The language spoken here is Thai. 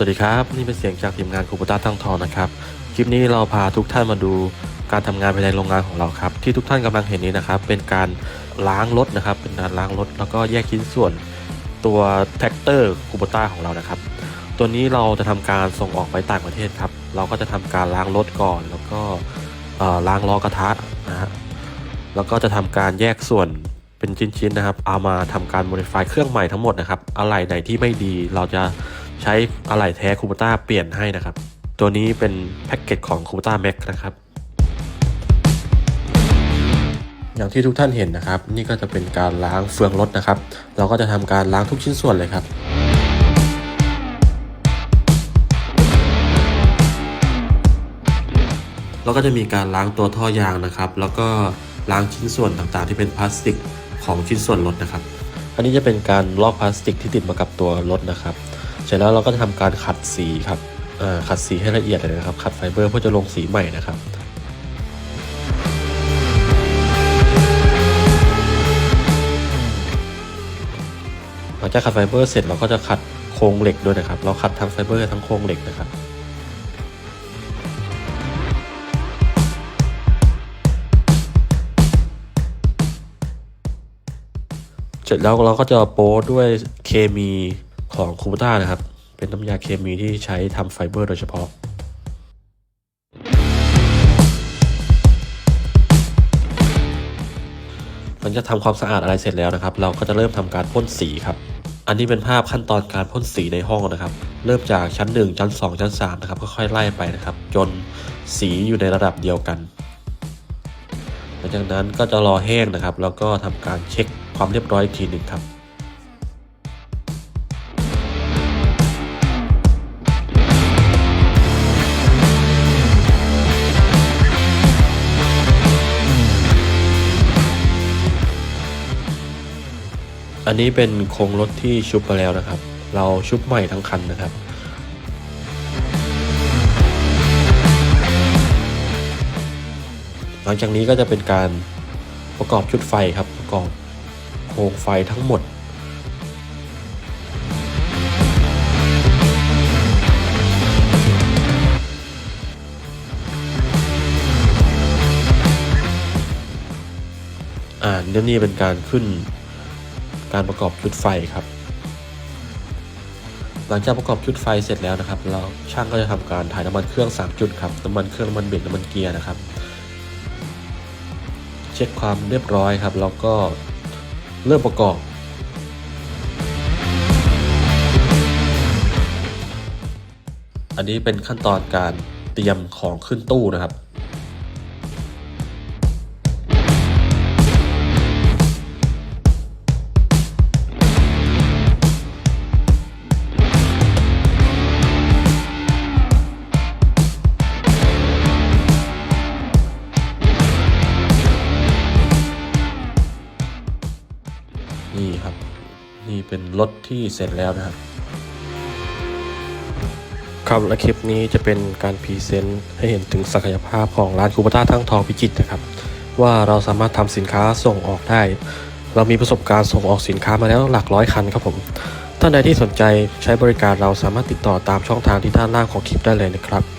สวัสดีครับ นี่เป็นเสียงจากทีมงานคูปต้าตั้งทองนะครับ คลิปนี้เราพาทุกท่านมาดูการทำงานภายในโรงงานของเราครับ ที่ทุกท่านกำลังเห็นนี้นะครับ เป็นการล้างรถนะครับ เป็นการล้างรถ แล้วก็แยกชิ้นส่วนตัวแท็กเตอร์คูปต้าของเรานะครับ ตัวนี้เราจะทำการส่งออกไปต่างประเทศครับ เราก็จะทำการล้างรถก่อน แล้วก็ล้างล้อกระทะนะฮะแล้วก็จะทำการแยกส่วนเป็นชิ้นๆนะครับ เอามาทำการ modify เครื่องใหม่ทั้งหมดนะครับ อะไหล่ไหนที่ไม่ดีเราจะ ใช้อะไหล่แท้คูปต้าเปลี่ยนให้นะครับ ตัวนี้เป็นแพ็กเกจของคูปต้าแม็กนะครับ อย่างที่ทุกท่านเห็นนะครับ นี่ก็จะเป็นการล้างเฟืองรถนะครับ เราก็จะทำการล้างทุกชิ้นส่วนเลยครับแล้วก็จะมีการล้างตัวท่อยางนะครับ แล้วก็ล้างชิ้นส่วนต่างๆ ที่เป็นพลาสติกของชิ้นส่วนรถนะครับ อันนี้จะเป็นการลอกพลาสติกที่ติดมากับตัวรถนะครับ เสร็จแล้วเราก็จะทำการขัดสีครับอ่าขัดสีให้ละเอียดเลยนะครับ ขัดไฟเบอร์เพื่อจะลงสีใหม่นะครับหลังจากขัดไฟเบอร์เสร็จเราก็จะขัดโครงเหล็กด้วยนะครับ เราขัดทั้งไฟเบอร์ทั้งโครงเหล็กนะครับเสร็จแล้วเราก็จะโป๊ด้วยเคมี ของคูปต้านะครับ เป็นน้ำยาเคมีที่ใช้ทำไฟเบอร์โดยเฉพาะหลังจากทำความสะอาดอะไรเสร็จแล้วนะครับ เราก็จะเริ่มทำการพ่นสีครับ อันนี้เป็นภาพขั้นตอนการพ่นสีในห้องนะครับ เริ่มจากชั้น 1 ชั้น 2 ชั้น3นะครับค่อยๆไล่ไปนะครับ จนสีอยู่ในระดับเดียวกัน หลังจากนั้นก็จะรอแห้งนะครับ แล้วก็ทำการเช็คความเรียบร้อยอีกทีหนึ่งครับ อันนี้เป็นโครงรถที่ชุบมาแล้วนะครับ เราชุบใหม่ทั้งคันนะครับ หลังจากนี้ก็จะเป็นการประกอบชุดไฟครับ ประกอบโครงไฟทั้งหมดอ่าเดี๋ยนี้เป็นการขึ้น การประกอบชุดไฟครับ หลังจากประกอบชุดไฟเสร็จแล้วนะครับเราช่างก็จะทำการถ่ายน้ำมันเครื่อง 3 จุดครับน้ำมันเครื่องน้ำมันเบรกน้ำมันเกียร์นะครับ เช็คความเรียบร้อยครับแล้วก็เริ่มประกอบอันนี้เป็นขั้นตอนการเตรียมของขึ้นตู้นะครับ นี่ครับ นี่เป็นรถที่เสร็จแล้วนะครับ ครับและคลิปนี้จะเป็นการพรีเซนต์ให้เห็นถึงศักยภาพของร้านคูปต้าทั้งทองพิจิตรนะครับ ว่าเราสามารถทำสินค้าส่งออกได้ เรามีประสบการณ์ส่งออกสินค้ามาแล้วหลักร้อยคันครับผมท่านใดที่สนใจใช้บริการเราสามารถติดต่อตามช่องทางที่ด้านล่างของคลิปได้เลยนะครับ